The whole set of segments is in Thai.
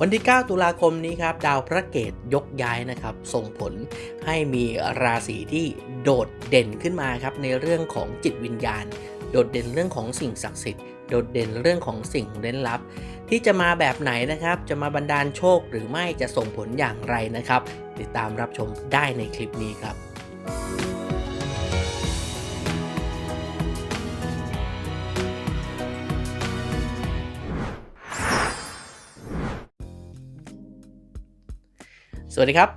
วันที่ 9 ตุลาคมนี้ครับ ดาวพระเกตยกย้ายนะครับ ส่งผลให้มีราศีที่โดดเด่นขึ้นมาครับ ในเรื่องของจิตวิญญาณ โดดเด่นเรื่องของสิ่งศักดิ์สิทธิ์โดดเด่นเรื่องของสิ่งเร้นลับ ที่จะมาแบบไหนนะครับ จะมาบันดาลโชคหรือไม่จะส่งผลอย่างไรนะครับ ติดตามรับชมได้ในคลิปนี้ครับ สวัสดีครับ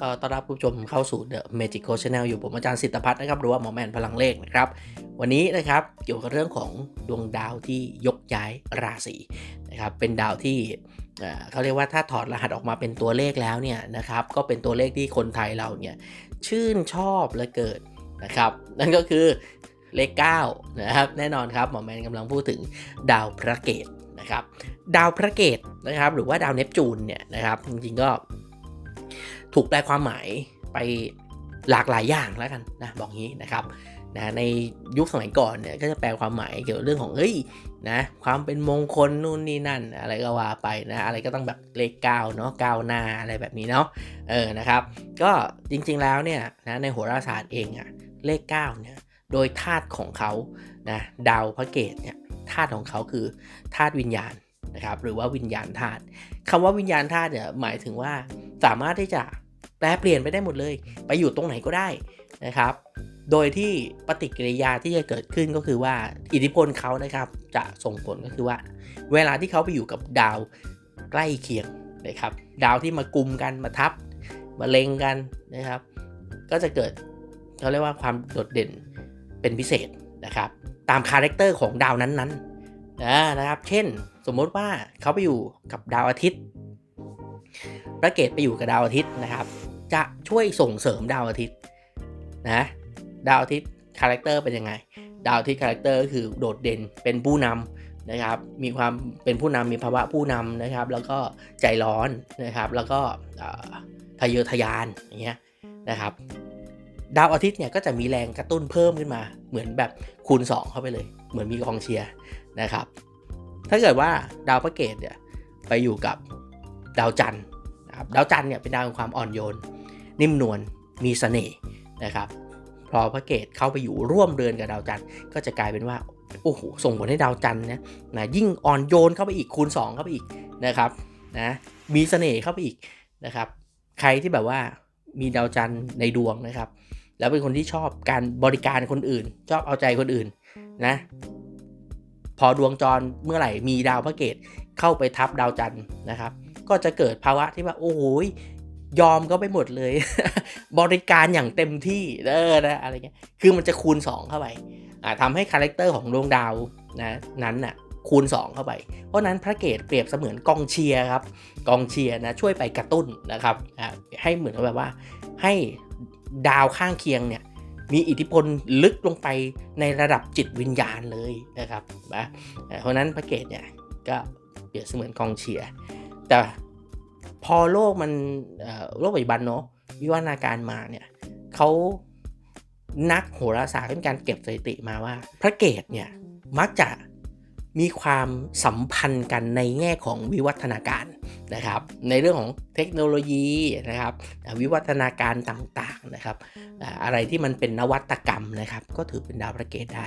ก็ต้อนรับผู้ชมเข้าสู่ The Magical Channel อยู่ผมอาจารย์สิทธพัฒน์นะครับหรือว่าหมอแมนพลังเลขนะครับ วันนี้นะครับเกี่ยวกับเรื่องของดวงดาวที่ยกย้ายราศีนะครับเป็นดาวที่เเขาเรียกว่าถ้าถอดรหัสออกมาเป็นตัวเลขแล้วเนี่ยนะครับก็เป็นตัวเลขที่คนไทยเราเนี่ยชื่นชอบและเกิดนะครับ นั่นก็คือเลข9นะครับแน่นอนครับหมอแมนกำลังพูดถึงดาวพระเกตนะครับดาวพระเกตนะครับหรือว่าดาวเนปจูนเนี่ยนะครับจริงๆก็ ถูกแปลความหมายไปหลากหลายอย่างแล้วกันนะบอกงี้นะครับนะในยุคสมัยก่อนเนี่ยก็จะแปลความหมายเกี่ยวกับเรื่องของเฮ้ยนะความเป็นมงคลนู่นนี่นั่น อะไรก็ว่าไปนะอะไรก็ต้องแบบเลขเก้าเนาะเก้าหน้าอะไรแบบนี้เนาะเออนะครับ ก็จริงๆแล้วเนี่ยนะในโหราศาสตร์เองอะเลข9เนี่ยโดยธาตุของเขานะดาวพระเกตเนี่ยธาตุของเขาคือธาตุวิญญาณ นะครับหรือว่าวิญญาณธาตุคำว่าวิญญาณธาตุเนี่ยหมายถึงว่าสามารถที่จะแปลเปลี่ยนไปได้หมดเลย ไปอยู่ตรงไหนก็ได้นะครับ โดยที่ปฏิกิริยาที่จะเกิดขึ้นก็คือว่าอิทธิพลเขานะครับจะส่งผลก็คือว่า เวลาที่เขาไปอยู่กับดาวใกล้เคียงนะครับ ดาวที่มากลุ่มกันมาทับ มาเลงกันนะครับ ก็จะเกิดเขาเรียกว่าความโดดเด่นเป็นพิเศษนะครับ ตามคาแรคเตอร์ของดาวนั้นๆนะครับ เช่น สมมติว่าเขาไปอยู่กับดาวอาทิตย์พระเกตไปอยู่กับดาวอาทิตย์นะครับ จะช่วยส่งเสริมดาวอาทิตย์นะดาวอาทิตย์คาแรคเตอร์เป็นยังไง ดาวอาทิตย์คาแรคเตอร์ก็คือโดดเด่นเป็นผู้นำนะครับ มีความเป็นผู้นำมีภาวะผู้นำนะครับ แล้วก็ใจร้อนนะครับ แล้วก็ทะเยอทะยานอย่างเงี้ยนะครับ ดาวอาทิตย์เนี่ยก็จะมีแรงกระตุ้นเพิ่มขึ้นมา เหมือนแบบคูณ 2 เข้าไปเลย เหมือนมีกองเชียร์นะครับ ถ้าเกิดว่าดาวพระเกตเนี่ยไปอยู่กับดาวจันทร์นะครับดาวจันทร์เนี่ยเป็นดาวแห่งความอ่อนโยน นิ่มนวลมีเสน่ห์นะครับพอพระเกตเข้าไปอยู่ร่วมเรือนกับดาวจันทร์ก็จะกลายเป็นว่าโอ้โหส่งผลให้ดาวจันทร์นี่ยนะยิ่งอ่อนโยนเข้าไปอีกคูณ 2 เข้าไปอีกนะครับนะมีเสน่ห์เข้าไปอีกนะครับใครที่แบบว่ามีดาวจันทร์ในดวงนะครับ แล้วเป็นคนที่ชอบการบริการคนอื่น ชอบเอาใจคนอื่นนะ พอดวงจรเมื่อไหร่มีดาวพระเกตเข้าไปทับดาวจันทร์นะครับ ก็จะเกิดภาวะที่ว่าโอ้โหยอมก็ไปหมดเลย บริการอย่างเต็มที่เออนะอะไรเงี้ยคือมันจะคูณ 2 เข้าไปอ่าทำให้คาแรคเตอร์ของดวงดาวนะนั้นน่ะคูณ 2 เข้าไป เพราะนั้นพระเกตเปรียบเสมือนกองเชียร์ครับกองเชียร์นะช่วยไปกระตุ้นนะครับอ่าให้เหมือนแบบว่าให้ดาวข้างเคียงเนี่ย มีอิทธิพลลึกลงไปในระดับจิตวิญญาณเลยนะครับนะเพราะนั้นพระเกตเนี่ยก็เปรียบเสมือนกองเชียร์แต่พอโลกมันโลกปัจจุบันเนาะวิวัฒนาการมาเนี่ยเขานักโหราศาสตร์ได้มีการเก็บสถิติมาว่า พระเกตเนี่ยมักจะ มีความสัมพันธ์กันในแง่ของวิวัฒนาการนะครับ ในเรื่องของเทคโนโลยีนะครับ วิวัฒนาการต่างๆนะครับอะไรที่มันเป็นนวัตกรรมนะครับ ก็ถือเป็นดาวพระเกตได้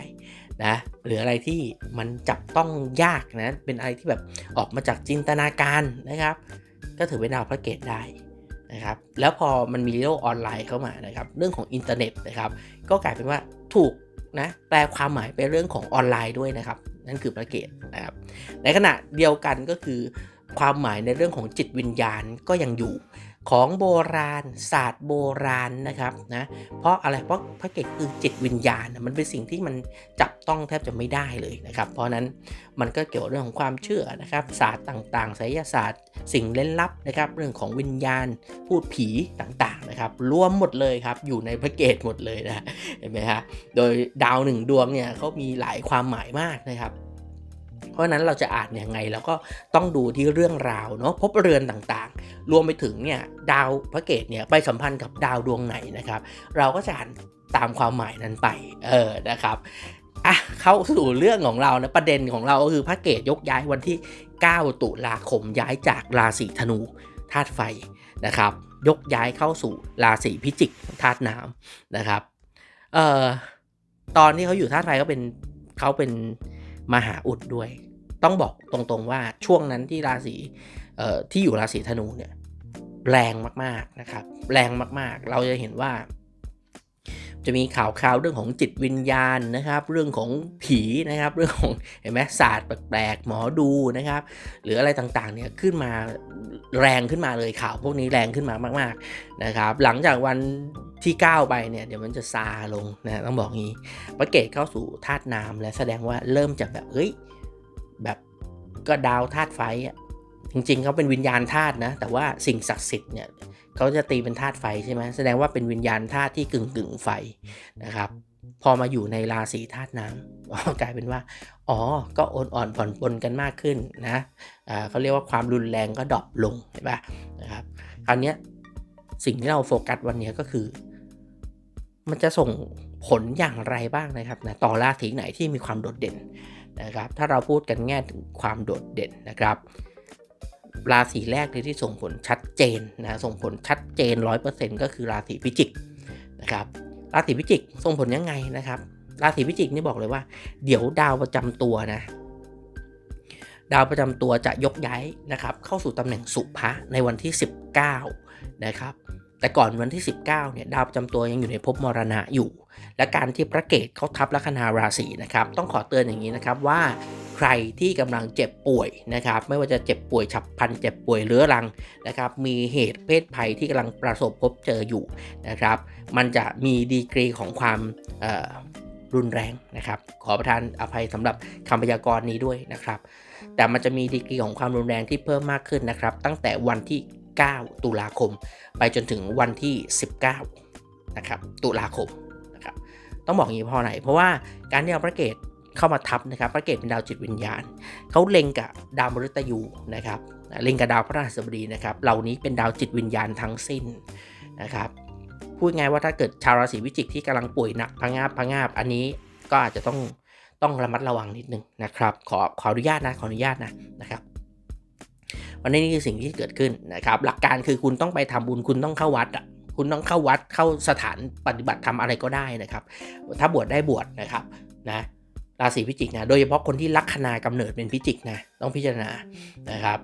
นะหรืออะไรที่มันจับต้องยากนะเป็นอะไรที่แบบออกมาจากจินตนาการนะครับ ก็ถือเป็นดาวพระเกตได้นะครับแล้วพอมันมีโลกออนไลน์เข้ามานะครับ เรื่องของอินเทอร์เน็ตนะครับ ก็กลายเป็นว่าถูกนะแปลความหมายไปเรื่องของออนไลน์ด้วยนะครับ นั่นคือพระเกตนะครับในขณะเดียวกันก็คือ ความหมายในเรื่องของจิตวิญญาณก็ยังอยู่ของโบราณศาสตร์โบราณนะครับนะเพราะอะไรเพราะพระเกตคือจิตวิญญาณมันเป็นสิ่งที่มันจับ ต้องแทบจะไม่ได้เลยนะครับ เพราะนั้นมันก็เกี่ยวเรื่องของความเชื่อนะครับศาสตร์ต่างๆไสยศาสตร์ สิ่งเล่นลับนะครับ เรื่องของวิญญาณ พูดผีต่างๆนะครับ รวมหมดเลยครับ อยู่ในพระเกตหมดเลยนะเห็นไหมฮะโดยดาวหนึ่งดวงเนี่ยเขามีหลายความหมายมากนะครับเพราะฉะนั้นเราจะอ่านยังไงเราก็ต้องดูที่เรื่องราวเนาะพบเรือนต่างๆ รวมไปถึงเนี่ยดาวพระเกตเนี่ยไปสัมพันธ์กับดาวดวงไหนนะครับ เราก็จะอ่านตามความหมายนั้นไปเออนะครับ อะเข้าสู่เรื่องของเรานะประเด็นของเราก็คือพระเกตยกย้ายวันที่ 9 ตุลาคมย้ายจากราศีธนูธาตุไฟนะครับ ยกย้ายเข้าสู่ราศีพิจิกธาตุน้ำนะครับเอ่อตอนที่เขาอยู่ธาตุไฟก็เป็นเขาเป็นมหาอุดด้วย ต้องบอกตรงๆว่าช่วงนั้นที่ราศีเอ่อที่อยู่ราศีธนูเนี่ยแรงมากๆนะครับ แรงมากๆ เราจะเห็นว่า จะมีข่าวคราวเรื่องของจิตวิญญาณนะครับ เรื่องของผีนะครับ เรื่องของเห็นไหมศาสตร์แปลกๆหมอดูนะครับ หรืออะไรต่างๆเนี่ยขึ้นมาแรงขึ้นมาเลยข่าวพวกนี้แรงขึ้นมามาก ๆนะครับ หลังจากวันที่9ไปเนี่ยเดี๋ยวมันจะซาลงนะต้องบอกงี้พระเกตเข้าสู่ธาตุน้ำและแสดงว่าเริ่มจากแบบเฮ้ยแบบก็ดาวธาตุไฟอะ จริงๆเขาเป็นวิญญาณธาตุนะ แต่ว่าสิ่งศักดิ์สิทธิ์เนี่ยเขาจะตีเป็นธาตุไฟใช่ไหมแสดงว่าเป็นวิญญาณธาตุที่กึ่งกึ่งๆไฟนะครับ พอมาอยู่ในราศีธาตุน้ำกลายเป็นว่า อ๋อ ก็อ่อนอ่อนผ่อนปลนกันมากขึ้นนะอ่าเขาเรียกว่าความรุนแรงก็ดรอปลงเห็นปะนะครับคราวนี้สิ่งที่เราโฟกัสวันนี้ก็คือ มันจะส่งผลอย่างไรบ้างนะครับนะต่อราศีไหนที่มีความโดดเด่นนะครับ ถ้าเราพูดกันแง่ถึงความโดดเด่นนะครับ ราศีแรกเลยที่ส่งผลชัดเจนนะส่งผลชัดเจน 100%ก็คือราศีพิจิกนะครับราศีพิจิกส่งผลยังไงนะครับราศีพิจิกนี่บอกเลยว่า เดี๋ยวดาวประจำตัวนะดาวประจำตัวจะยกย้ายนะครับเข้าสู่ตำแหน่งสุภะในวันที่ 19นะครับ แต่ก่อนวันที่ 19เนี่ยดาวประจำตัวยังอยู่ในภพมรณะอยู่ และการที่พระเกตเขาทับลัคนาราศีนะครับต้องขอเตือนอย่างนี้นะครับว่าใครที่กำลังเจ็บป่วยนะครับไม่ว่าจะเจ็บป่วยฉับพลันเจ็บป่วยเรื้อรังนะครับมีเหตุเพศภัยที่กำลังประสบพบเจออยู่นะครับมันจะมีดีกรีของความรุนแรงนะครับขอประทานอภัยสำหรับคำพยากรณ์นี้ด้วยนะครับ แต่มันจะมีดีกรีของความรุนแรงที่เพิ่มมากขึ้นนะครับตั้งแต่วันที่ 9 ตุลาคม ไปจนถึงวันที่ 19นะครับตุลาคมนะครับต้องบอกอย่างนี้เพราะไหนเพราะว่าการที่เอาพระเกตเข้ามาทับนะครับพระเกตเป็นดาวจิตวิญญาณเขาเล็งกับดาวมฤตยูนะครับเล็งกับดาวพระราชบดีนะครับเหล่านี้เป็นดาวจิตวิญญาณทั้งสิ้นนะครับพูดง่ายว่าถ้าเกิดชาวราศีวิจิกที่กำลังป่วยหนักพังงาบพังงาบอันนี้ก็อาจจะต้องต้องระมัดระวังนิดนึงนะครับ ขอขออนุญาตนะขออนุญาตนะนะครับ วันนี้นี่คือสิ่งที่เกิดขึ้นนะครับ หลักการคือคุณต้องไปทำบุญคุณต้องเข้าวัดอะคุณต้องเข้าวัดเข้าสถานปฏิบัติทำอะไรก็ได้นะครับ ถ้าบวชได้บวชนะครับนะราศีพิจิกนะโดยเฉพาะคนที่ลัคนากำเนิดเป็นพิจิกนะต้องพิจารณานะครับ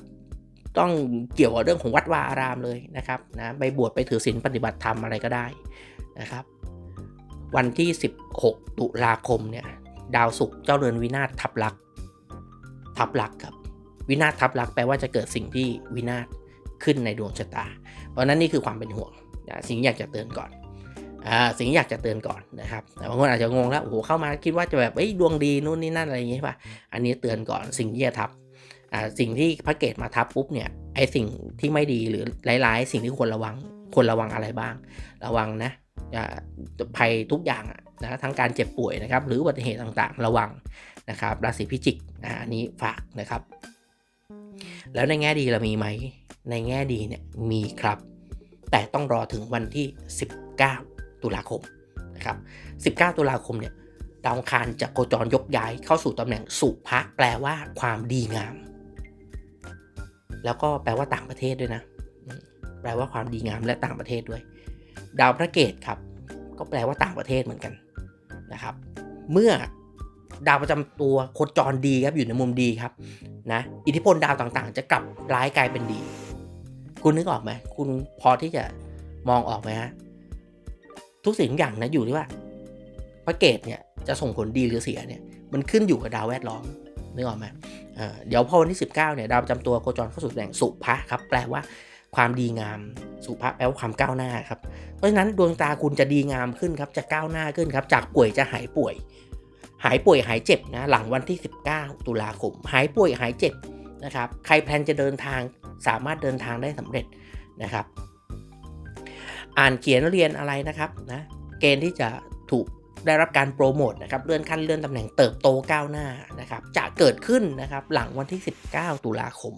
ต้องเกี่ยวกับเรื่องของวัดวาอารามเลยนะครับนะไปบวชไปถือศีลปฏิบัติธรรมอะไรก็ได้นะครับ วันที่ 16 ตุลาคมเนี่ยดาวศุกร์เจ้าเรือนวินาศทับลักทับลักครับ วินาศทับลักแปลว่าจะเกิดสิ่งที่วินาศขึ้นในดวงชะตา เพราะนั้นนี่คือความเป็นห่วงนะสิ่งอยากจะเตือนก่อนอ่าสิ่งอยากจะเตือนก่อนนะครับ แต่บางคนอาจจะงงแล้วโอ้โหเข้ามาคิดว่าจะแบบเอ้ยดวงดีนู่นนี่นั่นอะไรอย่างเงี้ยป่ะอันนี้เตือนก่อนสิ่งที่จะทับอ่าสิ่งที่พระเกตมาทับปุ๊บเนี่ยไอสิ่งที่ไม่ดีหรือร้ายๆ สิ่งที่ควรระวังควรระวังอะไรบ้าง ระวังนะภัยทุกอย่างอะนะทั้งการเจ็บป่วยนะครับ หรืออุบัติเหตุต่างๆ ระวังนะครับ ราศีพิจิกอันนี้ฝากนะครับ แล้วในแง่ดีเรามีไหม ในแง่ดีเนี่ยมีครับ แต่ต้องรอถึงวันที่ 19 ตุลาคมนะครับ19 ตุลาคมเนี่ยดาวคารจะโคจรยกย้ายเข้าสู่ตำแหน่งสุภะแปลว่าความดีงาม แล้วก็แปลว่าต่างประเทศด้วยนะ แปลว่าความดีงามและต่างประเทศด้วย ดาวพระเกตครับ ก็แปลว่าต่างประเทศเหมือนกันนะครับ เมื่อ ดาวประจำตัวโคจรดีครับอยู่ในมุมดีครับนะอิทธิพลดาวต่างๆ จะกลับร้ายกลายเป็นดี คุณนึกออกไหมคุณพอที่จะมองออกไหมฮะทุกสิ่งทุกอย่างนะอยู่ที่ว่าพระเกตเนี่ยจะส่งผลดีหรือเสียเนี่ยมันขึ้นอยู่กับดาวแวดล้อมนึกออกไหมเเดี๋ยวพอวันที่ 19เนี่ยดาวประจำตัวโคจรเข้าสู่ตำแหน่งสุภะครับแปลว่าความดีงาม สุภะแปลว่าความก้าวหน้าครับเพราะฉะนั้นดวงตาคุณจะดีงามขึ้นครับจะก้าวหน้าขึ้นครับจากป่วยจะหายป่วย หายป่วยหายเจ็บนะหลังวันที่ 19 ตุลาคม หายป่วยหายเจ็บนะครับใครแพลนจะเดินทางสามารถเดินทางได้สำเร็จนะครับ อ่านเขียนเรียนอะไรนะครับนะเกณฑ์ที่จะถูกได้รับการโปรโมทนะครับเลื่อนขั้นเลื่อนตำแหน่งเติบโตก้าวหน้านะครับจะเกิดขึ้นนะครับหลังวันที่ 19 ตุลาคม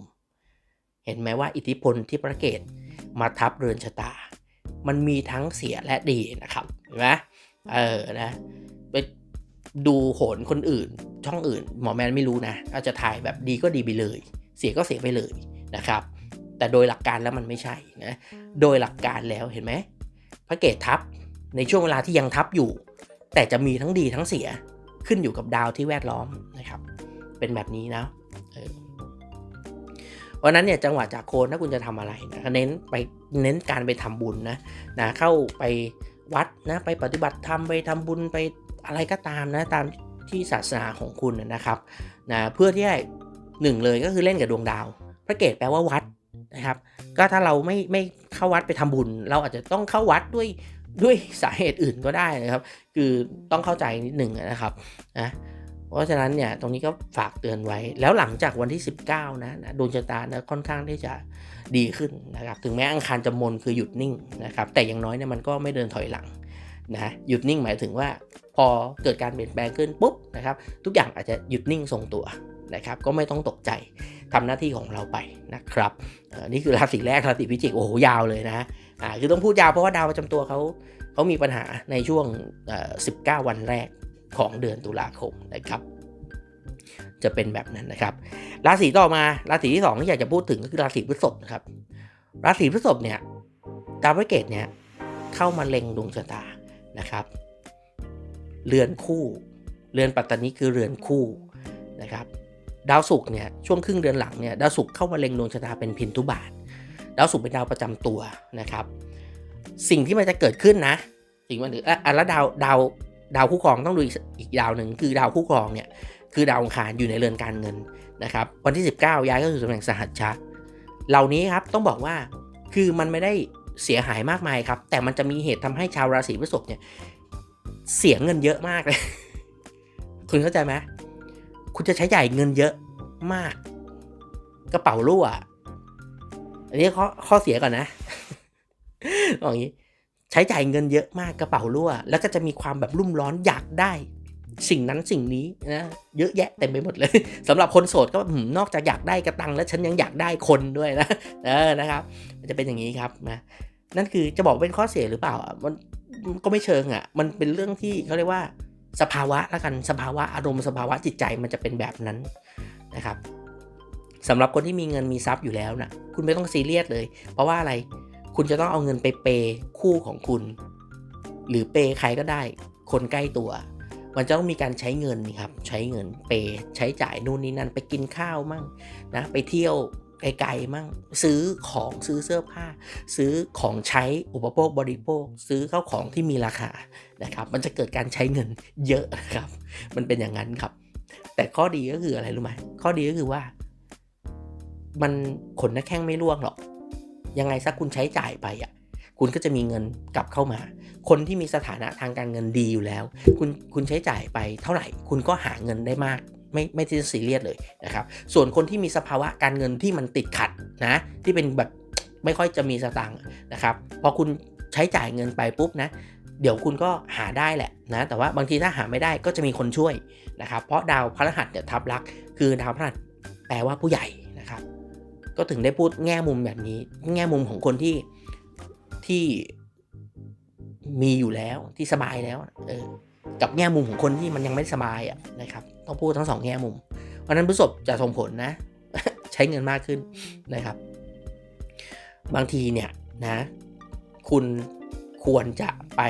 เห็นไหมว่าอิทธิพลที่ประเกตมาทับเรือนชะตา มันมีทั้งเสียและดีนะครับเห็นไหมเออนะไป ดูโหนคนอื่น ช่องอื่น หมอแมนไม่รู้นะ อาจจะถ่ายแบบดีก็ดีไปเลย เสียก็เสียไปเลยนะครับ แต่โดยหลักการแล้วมันไม่ใช่นะโดยหลักการแล้วเห็นไหมพระเกตทับในช่วงเวลาที่ยังทับอยู่ แต่จะมีทั้งดีทั้งเสียขึ้นอยู่กับดาวที่แวดล้อมนะครับ เป็นแบบนี้นะวันนั้นเนี่ยจังหวะจากโคนถ้าคุณจะทำอะไรนะเน้นไปเน้นการไปทำบุญนะนะเข้าไปวัดนะไปปฏิบัติธรรมไปทำบุญไป อะไรก็ตามนะตามที่ศาสนาของคุณนะครับนะเพื่อที่ให้หนึ่งเลยก็คือเล่นกับดวงดาว พระเกตแปลว่าวัดนะครับ ก็ถ้าเราไม่ไม่เข้าวัดไปทำบุญ เราอาจจะต้องเข้าวัดด้วยด้วยสาเหตุอื่นก็ได้นะครับ คือต้องเข้าใจนิดหนึ่งนะครับนะเพราะฉะนั้นเนี่ยตรงนี้ก็ฝากเตือนไว้ แล้วหลังจากวันที่ 19 นะนะดวงชะตานะค่อนข้างที่จะดีขึ้นนะครับ ถึงแม้อังคารจะมนคือหยุดนิ่งนะครับ แต่อย่างน้อยเนี่ยมันก็ไม่เดินถอยหลัง นะหยุดนิ่งหมายถึงว่า พอเกิดการเปลี่ยนแปลงขึ้นปุ๊บนะครับ ทุกอย่างอาจจะหยุดนิ่งทรงตัวนะครับ ก็ไม่ต้องตกใจทำหน้าที่ของเราไปนะครับนี่คือราศีแรกราศีพิจิกโอ้โหยาวเลยนะอ่าคือต้องพูดยาวเพราะว่าดาวประจำตัวเขาเขามีปัญหาในช่วง 19 วันแรกของเดือนตุลาคมนะครับ จะเป็นแบบนั้นนะครับ ราศีต่อมาราศีที่2ที่อยากจะพูดถึงก็คือราศีพฤษภนะครับ ราศีพฤษภเนี่ยดาวพระเกตเนี่ยเข้ามาเล็งดวงชะตา นะครับ เรือนคู่ เรือนปัตตานีคือเรือนคู่นะครับ ดาวศุกร์เนี่ยช่วงครึ่งเดือนหลังเนี่ยดาวศุกร์เข้ามาเล็งดวงชะตาเป็นพินทุบาท ดาวศุกร์เป็นดาวประจำตัวนะครับ สิ่งที่มันจะเกิดขึ้นนะสิ่งมันถืออะแล้วดาวดาวดาวคู่ครองต้องดูอีกดาวหนึ่งคือดาวคู่ครองเนี่ยคือดาวอังคารอยู่ในเรือนการเงินนะครับ วันที่ 19 ย้ายก็คือตำแหน่งสหัชชะเหล่านี้ครับต้องบอกว่าคือมันไม่ได้ เสียหายมากมายครับ แต่มันจะมีเหตุทำให้ชาวราศีพฤษภเนี่ยเสียเงินเยอะมากเลย คุณเข้าใจไหมคุณจะใช้ใหญ่เงินเยอะมาก กระเป๋ารั่วอันนี้ข้อข้อเสียก่อนนะบอกอย่างนี้ ใช้จ่ายเงินเยอะมากกระเป๋ารั่ว แล้วก็จะมีความแบบรุ่มร้อนอยากได้ สิ่งนั้นสิ่งนี้นะเยอะแยะเต็มไปหมดเลยสำหรับคนโสดก็นอกจากอยากได้กระตังแล้วฉันยังอยากได้คนด้วยนะเออนะครับ มันจะเป็นอย่างนี้ครับนะนั่นคือจะบอกเป็นข้อเสียหรือเปล่ามันก็ไม่เชิงอะ มันเป็นเรื่องที่เขาเรียกว่าสภาวะแล้วกันสภาวะอารมณ์สภาวะจิตใจมันจะเป็นแบบนั้นนะครับสำหรับคนที่มีเงินมีทรัพย์อยู่แล้วนะคุณไม่ต้องซีเรียสเลย เพราะว่าอะไรคุณจะต้องเอาเงินไปเปคู่ของคุณ หรือเปใครก็ได้ คนใกล้ตัว มันจะต้องมีการใช้เงินนี่ครับใช้เงินเปใช้จ่ายนู่นนี่นั่นไปกินข้าวมั่งนะไปเที่ยวไกลๆมั่งซื้อของซื้อเสื้อผ้า ซื้อของใช้อุปโภคบริโภค ซื้อข้าวของที่มีราคานะครับ มันจะเกิดการใช้เงินเยอะนะครับ มันเป็นอย่างนั้นครับ แต่ข้อดีก็คืออะไรรู้ไหมข้อดีก็คือว่า มันขนหน้าแข้งไม่ร่วงหรอก ยังไงซะคุณใช้จ่ายไปอะ คุณก็จะมีเงินกลับเข้ามา คนที่มีสถานะทางการเงินดีอยู่แล้ว คุณคุณใช้จ่ายไปเท่าไหร่ คุณก็หาเงินได้มากไม่ไม่ที่จะซีเรียสเลยนะครับ ส่วนคนที่มีสภาวะการเงินที่มันติดขัดนะ ที่เป็นแบบไม่ค่อยจะมีสตางค์นะครับ พอคุณใช้จ่ายเงินไปปุ๊บนะ เดี๋ยวคุณก็หาได้แหละนะ แต่ว่าบางทีถ้าหาไม่ได้ก็จะมีคนช่วยนะครับ เพราะดาวพฤหัสเนี่ยทับลักคือดาวพฤหัสแปลว่าผู้ใหญ่นะครับ ก็ถึงได้พูดแง่มุมแบบนี้ แง่มุมของคนที่ ที่มีอยู่แล้วที่สบายแล้วเออกับแง่มุมของคนที่มันยังไม่สบายอะนะครับ ต้องพูดทั้งสองแง่มุม เพราะนั้นพฤษภจะส่งผลนะ ใช้เงินมากขึ้นนะครับ บางทีเนี่ยนะ คุณควรจะไป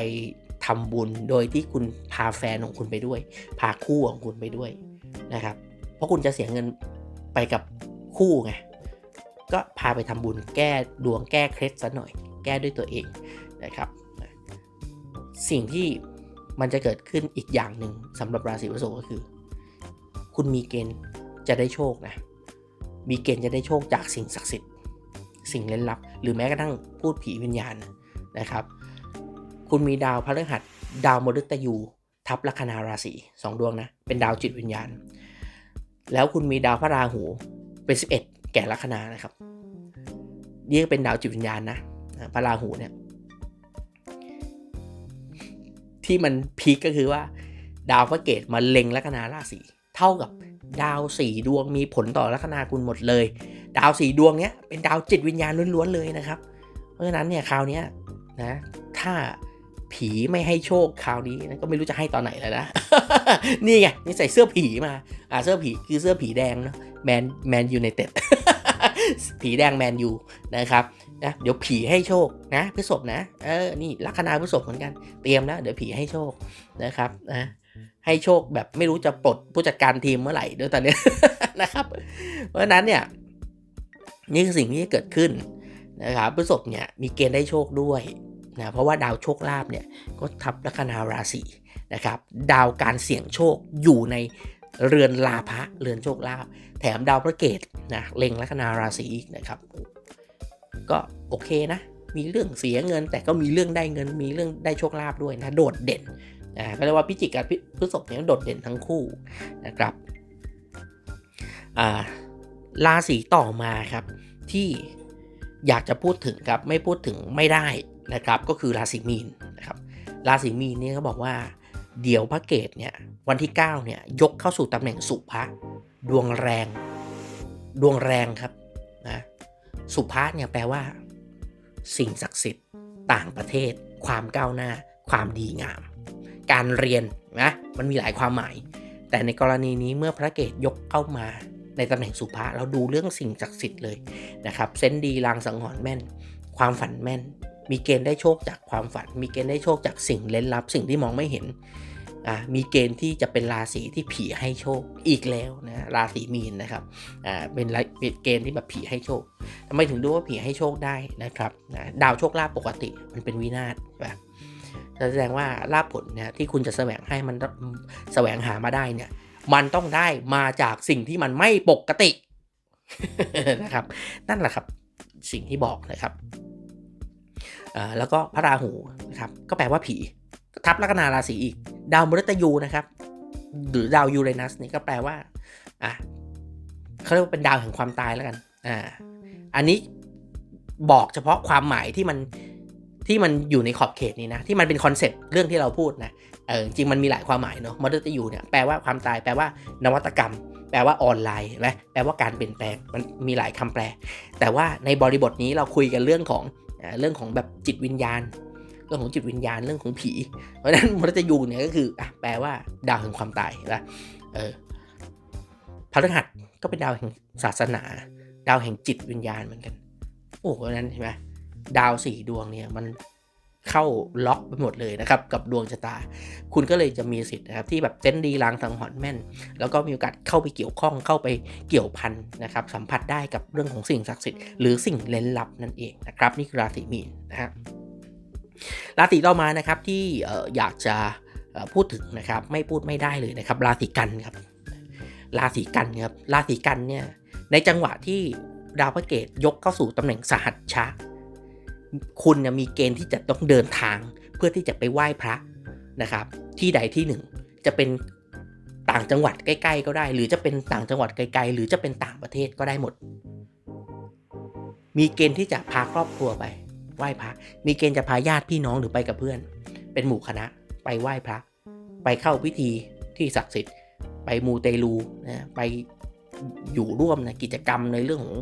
ทำบุญโดยที่คุณพาแฟนของคุณไปด้วย พาคู่ของคุณไปด้วยนะครับ เพราะคุณจะเสียเงินไปกับคู่ไงก็พาไปทำบุญแก้ดวงแก้เคล็ดซะหน่อย ก้ด้วยตัวเองนะครับสิ่งที่มันจะเกิดขึ้นอีกอย่างหนึ่งสำหรับราศีพฤษภก็คือ คุณมีเกณฑ์จะได้โชคนะมีเกณฑ์จะได้โชคจากสิ่งศักดิ์สิทธิ์ สิ่งเล่นลับ หรือแม้กระทั่งพูดผีวิญญาณนะครับ คุณมีดาวพฤหัส ดาวมฤตยู ทับลัคนาราศีสองดวงนะเป็นดาวจิตวิญญาณ แล้วคุณมีดาวพระราหูเป็น 11 แก่ลัคนานะครับนี่เป็นดาวจิตวิญญาณนะ พระราหูเนี่ย ที่มันพีกก็คือว่า ดาวพระเกตมาเล็งลัคนาราศีเท่ากับดาวสี่ดวงมีผลต่อลัคนาคุณหมดเลย ดาวสี่ดวงเนี้ยเป็นดาวจิตวิญญาณล้วนๆเลยนะครับ เพราะฉะนั้นเนี่ยคราวนี้นะถ้าผีไม่ให้โชคคราวนี้นะก็ไม่รู้จะให้ตอนไหนแล้วนะ นี่ไงนี่ใส่เสื้อผีมา อ่าเสื้อผีคือเสื้อผีแดงเนาะแมนแมนยูไนเต็ดผีแดงแมนยูนะครับ นะเดี๋ยวผีให้โชคนะพฤษภนะเออนี่ลัคนาพฤษภเหมือนกันเตรียมนะเดี๋ยวผีให้โชคนะครับนะให้โชคแบบไม่รู้จะปลดผู้จัดการทีมเมื่อไหร่ด้วยตอนนี้นะครับ เพราะฉะนั้นเนี่ยนี่คือสิ่งที่เกิดขึ้นนะครับพฤษภเนี่ยมีเกณฑ์ได้โชคด้วยนะเพราะว่าดาวโชคลาภเนี่ยก็ทับลัคนาราศีนะครับดาวการเสี่ยงโชคอยู่ในเรือนลาภะเรือนโชคลาภแถมดาวพระเกตนะเล็งลัคนาราศีอีกนะครับ ก็โอเคนะ มีเรื่องเสียเงิน แต่ก็มีเรื่องได้เงิน มีเรื่องได้โชคลาภด้วยนะ โดดเด่นอ่าก็เรียกว่าพิจิกกับพฤษภเนี่ยโดดเด่นทั้งคู่นะครับอ่าราศีต่อมาครับที่อยากจะพูดถึงครับไม่พูดถึงไม่ได้นะครับก็คือราศีมีนนะครับราศีมีนเนี่ยเขาบอกว่าเดี๋ยวพระเกตเนี่ยวันที่9เนี่ยยกเข้าสู่ตำแหน่งสุภะดวงแรง ดวงแรงครับนะ สุภะเนี่ยแปลว่า สิ่งศักดิ์สิทธิ์ ต่างประเทศ ความก้าวหน้า ความดีงาม การเรียนนะมันมีหลายความหมาย แต่ในกรณีนี้เมื่อพระเกตยกเข้ามาในตำแหน่งสุภะเราดูเรื่องสิ่งศักดิ์สิทธิ์เลยนะครับเซนดีลางสังหรณ์แม่น ความฝันแม่น มีเกณฑ์ได้โชคจากความฝัน มีเกณฑ์ได้โชคจากสิ่งเล่นลับ สิ่งที่มองไม่เห็น อ่ามีเกณฑ์ที่จะเป็นราศีที่ผีให้โชคอีกแล้วนะราศีมีนนะครับอ่าเป็นเป็นเกณฑ์ที่แบบผีให้โชคทำไมถึงดูว่าผีให้โชคได้นะครับนะดาวโชคลาภปกติมันเป็นวินาศแบบแสดงว่าลาภผลเนี่ยที่คุณจะแสวงให้มันแสวงหามาได้เนี่ยมันต้องได้มาจากสิ่งที่มันไม่ปกตินะครับ นั่นแหละครับสิ่งที่บอกนะครับแล้วก็พระราหูนะครับก็แปลว่าผี ทับลัคนาราศีอีก ดาวมฤตยูนะครับ หรือดาวยูเรนัสนี่ก็แปลว่าอะเขาเรียกว่าเป็นดาวแห่งความตายแล้วกันอ่าอันนี้บอกเฉพาะความหมายที่มันที่มันอยู่ในขอบเขตนี้นะ ที่มันเป็นคอนเซ็ปต์เรื่องที่เราพูดนะเออจริงมันมีหลายความหมายเนาะมอเตอร์ยูเนี่ยแปลว่าความตายแปลว่านวัตกรรม แปลว่าออนไลน์ไหมแปลว่าการเปลี่ยนแปลงมันมีหลายคำแปล แต่ว่าในบริบทนี้เราคุยกันเรื่องของเรื่องของแบบจิตวิญญาณ เรื่องของจิตวิญญาณเรื่องของผี เพราะฉะนั้นมรตยูเนี่ยก็คืออะแปลว่าดาวแห่งความตายนะเออพฤหัสก็เป็นดาวแห่งศาสนา ดาวแห่งจิตวิญญาณเหมือนกัน โอ้เพราะนั้นใช่ไหมดาวสี่ดวงเนี่ยมันเข้าล็อกไปหมดเลยนะครับกับดวงชะตา คุณก็เลยจะมีสิทธิ์นะครับที่แบบเต้นดีลางสังหรณ์แม่น แล้วก็มีโอกาสเข้าไปเกี่ยวข้องเข้าไปเกี่ยวพันนะครับสัมผัสได้กับเรื่องของสิ่งศักดิ์สิทธิ์หรือสิ่งเล้นลับนั่นเองนะครับนี่คือราศีมีนนะฮะ ราศีต่อมานะครับที่อยากจะพูดถึงนะครับไม่พูดไม่ได้เลยนะครับ ราศีกันครับ ราศีกันครับราศีกันเนี่ยในจังหวะที่ดาวพระเกตยกเข้าสู่ตำแหน่งสหัชชะ คุณมีเกณฑ์ที่จะต้องเดินทางเพื่อที่จะไปไหว้พระนะครับ ที่ใดที่หนึ่งจะเป็นต่างจังหวัดใกล้ๆก็ได้ หรือจะเป็นต่างจังหวัดไกลๆ หรือจะเป็นต่างประเทศก็ได้หมด มีเกณฑ์ที่จะพาครอบครัวไป ไหว้พระ มีเกณฑ์จะพาญาติพี่น้องหรือไปกับเพื่อน เป็นหมู่คณะไปไหว้พระ ไปเข้าพิธีที่ศักดิ์สิทธิ์ ไปมูเตลูนะไปอยู่ร่วมในกิจกรรมในเรื่องของ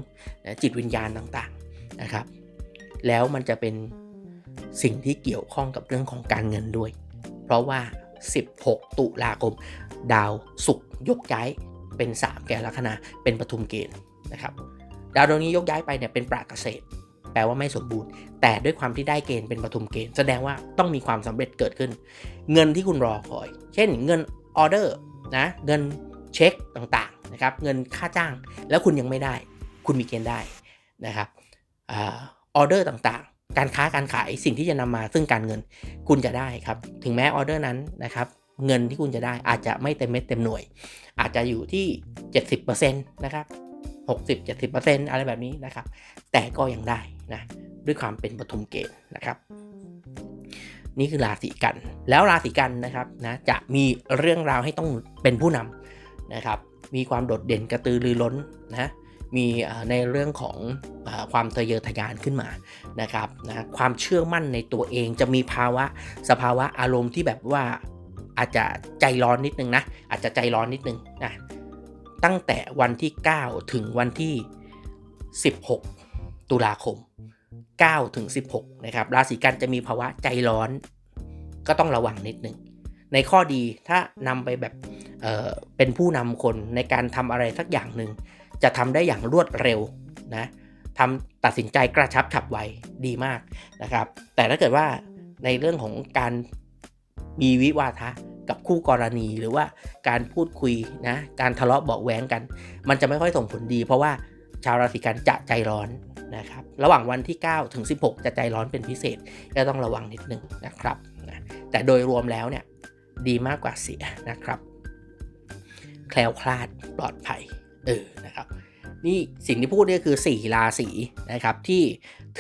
จิตวิญญาณต่างๆนะครับ แล้วมันจะเป็นสิ่งที่เกี่ยวข้องกับเรื่องของการเงินด้วย เพราะว่า 16 ตุลาคม ดาวศุกร์ยกย้ายเป็น 3 แก่ลัคนาเป็นปทุมเกณฑ์นะครับ ดาวดวงนี้ยกย้ายไปเนี่ยเป็นปราเกษตร แปลว่าไม่สมบูรณ์ แต่ด้วยความที่ได้เกณฑ์เป็นปทุมเกณฑ์ แสดงว่าต้องมีความสำเร็จเกิดขึ้น เงินที่คุณรอคอย เช่นเงินออเดอร์นะเงินเช็คต่างๆนะครับเงินค่าจ้างแล้วคุณยังไม่ได้ คุณมีเกณฑ์ได้นะครับออเดอร์ต่างๆ การค้าการขายสิ่งที่จะนำมาซึ่งการเงินคุณจะได้ครับถึงแม้ออเดอร์นั้นนะครับเงินที่คุณจะได้อาจจะไม่เต็มเม็ดเต็มหน่วย อาจจะอยู่ที่ 70%นะครับ60 70%อะไรแบบนี้นะครับ แต่ก็ยังได้ นะด้วยความเป็นปฐุมเกณฑ์นะครับนี่คือราศีกัน แล้วราศีกันนะครับนะจะมีเรื่องราวให้ต้องเป็นผู้นำนะครับ มีความโดดเด่นกระตือรือร้นนะมีในเรื่องของความทะเยอทะยานขึ้นมานะครับนะความเชื่อมั่นในตัวเองจะมีภาวะสภาวะอารมณ์ที่แบบว่าอาจจะใจร้อนนิดนึงนะอาจจะใจร้อนนิดนึงนะตั้งแต่วันที่ 9 ถึงวันที่ 16 ตุลาคม9ถึง16นะครับราศีกันจะมีภาวะใจร้อน ก็ต้องระวังนิดนึงในข้อดีถ้านำไปแบบเเป็นผู้นำคนในการทำอะไรสักอย่างหนึ่งจะทำได้อย่างรวดเร็วนะทำตัดสินใจกระชับฉับไวดีมากนะครับ แต่ถ้าเกิดว่าในเรื่องของการมีวิวาทะกับคู่กรณีหรือว่าการพูดคุยนะการทะเลาะเบาแหวงกัน มันจะไม่ค่อยส่งผลดี เพราะว่าชาวราศีกันจะใจร้อน นะครับระหว่างวันที่ 9 ถึง 16 จะใจร้อนเป็นพิเศษ ก็ต้องระวังนิดนึงนะครับนะแต่โดยรวมแล้วเนี่ยดีมากกว่าเสียนะครับ แคล้วคลาดปลอดภัยเออนะครับนี่สิ่งที่พูดเนี่ยคือ 4 ราศีนะครับ ที่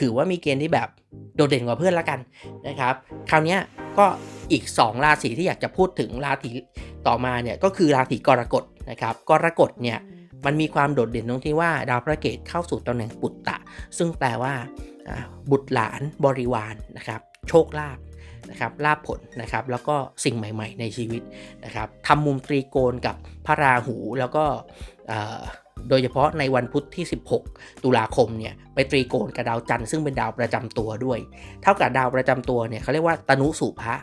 ถือว่ามีเกณฑ์ที่แบบโดดเด่นกว่าเพื่อนละกันนะครับ คราวนี้ก็อีก 2 ราศีที่อยากจะพูดถึงราศีต่อมาเนี่ยก็คือราศีกรกฎนะครับ กรกฎเนี่ย มันมีความโดดเด่นตรงที่ว่าดาวพระเกตเข้าสู่ตำแหน่งปุตตะ ซึ่งแปลว่าบุตรหลานบริวารนนะครับ โชคลาภนะครับลาภผลนะครับ แล้วก็สิ่งใหม่ ๆ ในชีวิตนะครับทำมุมตรีโกณกับพระราหูแล้วก็โดยเฉพาะในวันพุธที่ 16 ตุลาคมเนี่ยไปตรีโกณกับดาวจันทร์ซึ่งเป็นดาวประจำตัวด้วย เท่ากับดาวประจำตัวเนี่ยเขาเรียกว่าตนุสุภะ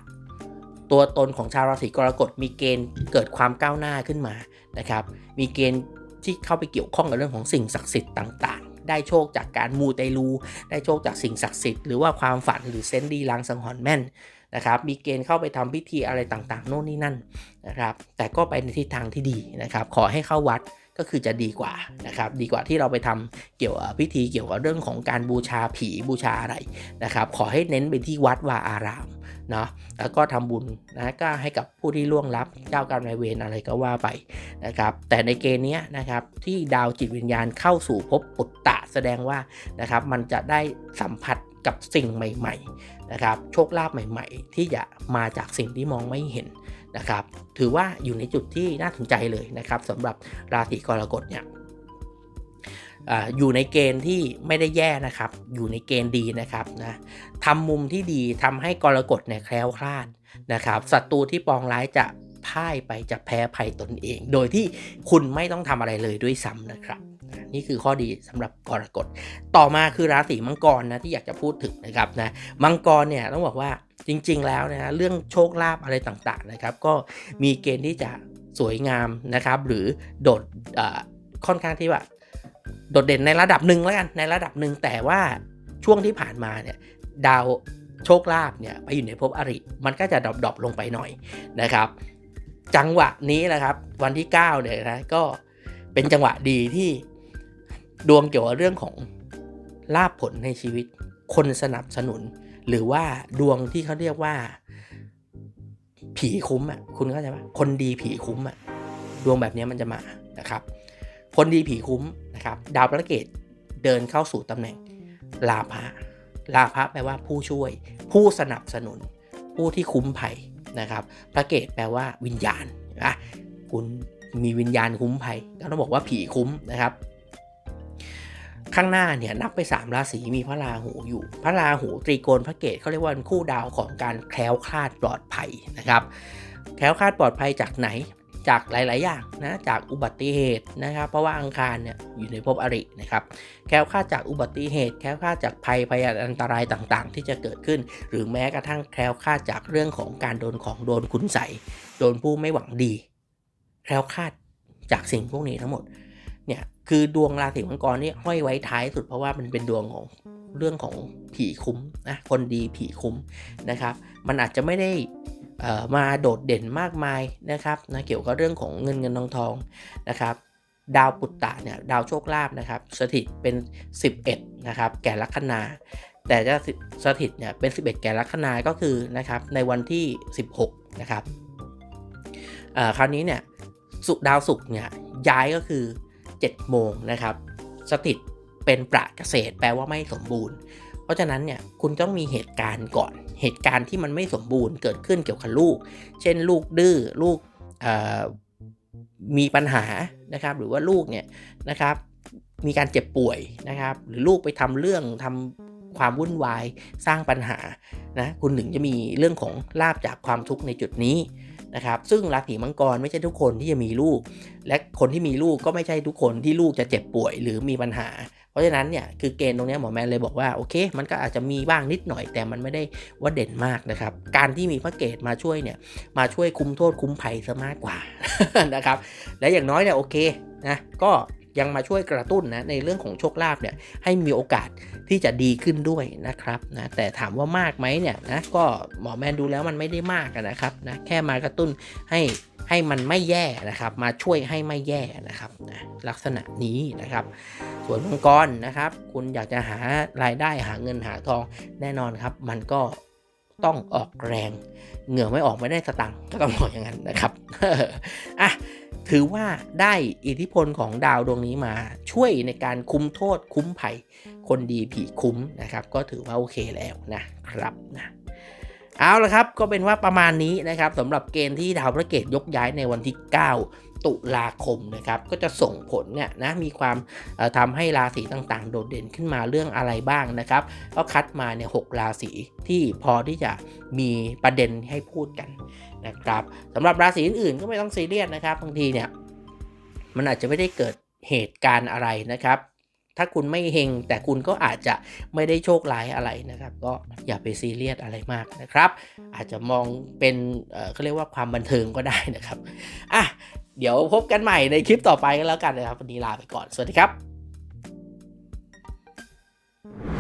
ตัวตนของชาวราศีกรกฎมีเกณฑ์เกิดความก้าวหน้าขึ้นมานะครับ มีเกณฑ์ ที่เข้าไปเกี่ยวข้องกับเรื่องของสิ่งศักดิ์สิทธิ์ต่าง ๆ ได้โชคจากการมูเตลู ได้โชคจากสิ่งศักดิ์สิทธิ์หรือว่าความฝันหรือเซนดีลางสังหรณ์แม่นนะครับ มีเกณฑ์เข้าไปทำพิธีอะไรต่างๆ โน่นนี่นั่นนะครับ แต่ก็ไปในทิศทางที่ดีนะครับ ขอให้เข้าวัดก็คือจะดีกว่านะครับ ดีกว่าที่เราไปทำเกี่ยวกับพิธีเกี่ยวกับเรื่องของการบูชาผีบูชาอะไรนะครับ ขอให้เน้นไปที่วัดวาอาราม นาะแล้วก็ทำบุญนะก็ให้กับผู้ที่ล่วงลับเจ้ากรรมนายเวรอะไรก็ว่าไปนะครับแต่ในเกณฑ์นี้นะครับที่ดาวจิตวิญญาณเข้าสู่ภพปุตตะแสดงว่านะครับมันจะได้สัมผัสกับสิ่งใหม่ๆนะครับโชคลาภใหม่ ๆ ที่จะมาจากสิ่งที่มองไม่เห็นนะครับถือว่าอยู่ในจุดที่น่าสนใจเลยนะครับสำหรับราศีกรกฎเนี่ย อยู่ในเกณฑ์ที่ไม่ได้แย่นะครับ อยู่ในเกณฑ์ดีนะครับนะทำมุมที่ดีทำให้กรกฎเนี่ยแคล้วคลาดนะครับศัตรูที่ปองร้ายจะพ่ายไปจะแพ้ภัยตนเอง โดยที่คุณไม่ต้องทำอะไรเลยด้วยซ้ำนะครับ นี่คือข้อดีสำหรับกรกฎ ต่อมาคือราศีมังกรนะที่อยากจะพูดถึงนะครับนะมังกรเนี่ยต้องบอกว่าจริง ๆ แล้วนะเรื่องโชคลาภอะไรต่างๆนะครับ ก็มีเกณฑ์ที่จะสวยงามนะครับ หรือโดดค่อนข้างที่ว่า โดดเด่นในระดับหนึ่งแล้วกันในระดับหนึ่งแต่ว่าช่วงที่ผ่านมาเนี่ยดาวโชคลาภเนี่ยไปอยู่ในภพอริ มันก็จะดรอปลงไปหน่อยนะครับ จังหวะนี้แหละครับวันที่9เนี่ยนะก็เป็นจังหวะดีที่ดวงเกี่ยวกับเรื่องของลาภผลในชีวิต คนสนับสนุน หรือว่าดวงที่เขาเรียกว่า ผีคุ้มอะคุณเข้าใจไหมคนดีผีคุ้มอะดวงแบบนี้มันจะมานะครับ คนดีผีคุ้ม นะครับดาวพระเกตเดินเข้าสู่ตำแหน่งลาภะลาภะแปลว่าผู้ช่วย ผู้สนับสนุน ผู้ที่คุ้มภัยนะครับพระเกตแปลว่าวิญญาณนะคุณมีวิญญาณคุ้มภัยก็ต้องบอกว่าผีคุ้มนะครับ ข้างหน้าเนี่ยนับไป 3 ราศีมีพระราหูอยู่ พระราหูตรีโกณพระเกตเขาเรียกว่าคู่ดาวของการแคล้วคลาดปลอดภัยนะครับแคล้วคลาดปลอดภัยจากไหน จากหลาย ๆ อย่างนะจากอุบัติเหตุนะครับ เพราะว่าอังคารเนี่ยอยู่ในภพอรินะครับแคล้วคลาดจากอุบัติเหตุแคล้วคลาดจากภัยพยานอันตรายต่างๆ ที่จะเกิดขึ้น หรือแม้กระทั่งแคล้วคลาดจากเรื่องของการโดนของโดนคุณใสโดนผู้ไม่หวังดีแคล้วคลาดจากสิ่งพวกนี้ทั้งหมดเนี่ยคือดวงราศีมังกรนี่ห้อยไว้ท้ายสุดเพราะว่ามันเป็นดวงของเรื่องของผีคุ้มนะคนดีผีคุ้มนะครับ มันอาจจะไม่ได้ มาโดดเด่นมากมายนะครับนะเกี่ยวกับเรื่องของเงินเงินทองทองนะครับดาวปุตตะเนี่ยดาวโชคลาภนะครับสถิตเป็น 11นะครับแก่ลัคนา แต่จะสถิตเนี่ยเป็น 11 แก่ลัคนาก็คือนะครับในวันที่ 16นะครับคราวนี้เนี่ยสุดาวศุกร์เนี่ยย้ายก็คือ7โมงนะครับสถิตเป็นประเกษตรแปลว่าไม่สมบูรณ์ เพราะฉะนั้นเนี่ยคุณต้องมีเหตุการณ์ก่อน เหตุการณ์ที่มันไม่สมบูรณ์เกิดขึ้นเกี่ยวกับลูก เช่นลูกดื้อลูกมีปัญหานะครับหรือว่าลูกเนี่ยนะครับมีการเจ็บป่วยนะครับ หรือลูกไปทำเรื่องทำความวุ่นวายสร้างปัญหานะคุณถึงจะมีเรื่องของลาบจากความทุกข์ในจุดนี้นะครับ ซึ่งราศีมังกรไม่ใช่ทุกคนที่จะมีลูก และคนที่มีลูกก็ไม่ใช่ทุกคนที่ลูกจะเจ็บป่วย หรือมีปัญหา เพราะฉะนั้นเนี่ยคือเกณฑ์ตรงนี้หมอแมนเลยบอกว่าโอเค มันก็อาจจะมีบ้างนิดหน่อย แต่มันไม่ได้ว่าเด่นมากนะครับ การที่มีพระเกตมาช่วยเนี่ยมาช่วยคุมโทษคุมภัยซะมากกว่านะครับและอย่างน้อยเนี่ยโอเคนะก็ ยังมาช่วยกระตุ้นนะในเรื่องของโชคลาภเนี่ยให้มีโอกาสที่จะดีขึ้นด้วยนะครับนะแต่ถามว่ามากไหมเนี่ยนะก็หมอแมนดูแล้วมันไม่ได้มากนะครับนะแค่มากระตุ้นให้ให้มันไม่แย่นะครับ มาช่วยให้ไม่แย่นะครับนะลักษณะนี้นะครับ ส่วนมังกรนะครับ คุณอยากจะหารายได้หาเงินหาทองแน่นอนครับ มันก็ ต้องออกแรง เหงื่อไม่ออกไม่ได้สตังค์ก็ต้องบอกอย่างนั้นนะครับอะถือว่าได้อิทธิพลของดาวดวงนี้มาช่วยในการคุ้มโทษคุ้มภัย คนดีผีคุ้มนะครับ ก็ถือว่าโอเคแล้วนะครับนะเอาละครับก็เป็นว่าประมาณนี้นะครับสำหรับเกณฑ์ที่ดาวพระเกตยกย้ายในวันที่ 9 ตุลาคมนะครับก็จะส่งผลเนี่ยนะมีความเอ่อทำให้ราศีต่างๆ โดดเด่นขึ้นมาเรื่องอะไรบ้างนะครับก็คัดมาเนี่ยหกราศีที่พอที่จะมีประเด็นให้พูดกันนะครับสำหรับราศีอื่นๆก็ไม่ต้องซีเรียสนะครับบางทีเนี่ยมันอาจจะไม่ได้เกิดเหตุการณ์อะไรนะครับ ถ้าคุณไม่เฮงแต่คุณก็อาจจะไม่ได้โชคร้ายอะไรนะครับ ก็อย่าไปซีเรียสอะไรมากนะครับ อาจจะมองเป็นเขาเรียกว่าความบันเทิงก็ได้นะครับอะ เดี๋ยวพบกันใหม่ในคลิปต่อไปกันแล้วกันนะครับวันนี้ลาไปก่อนสวัสดีครับ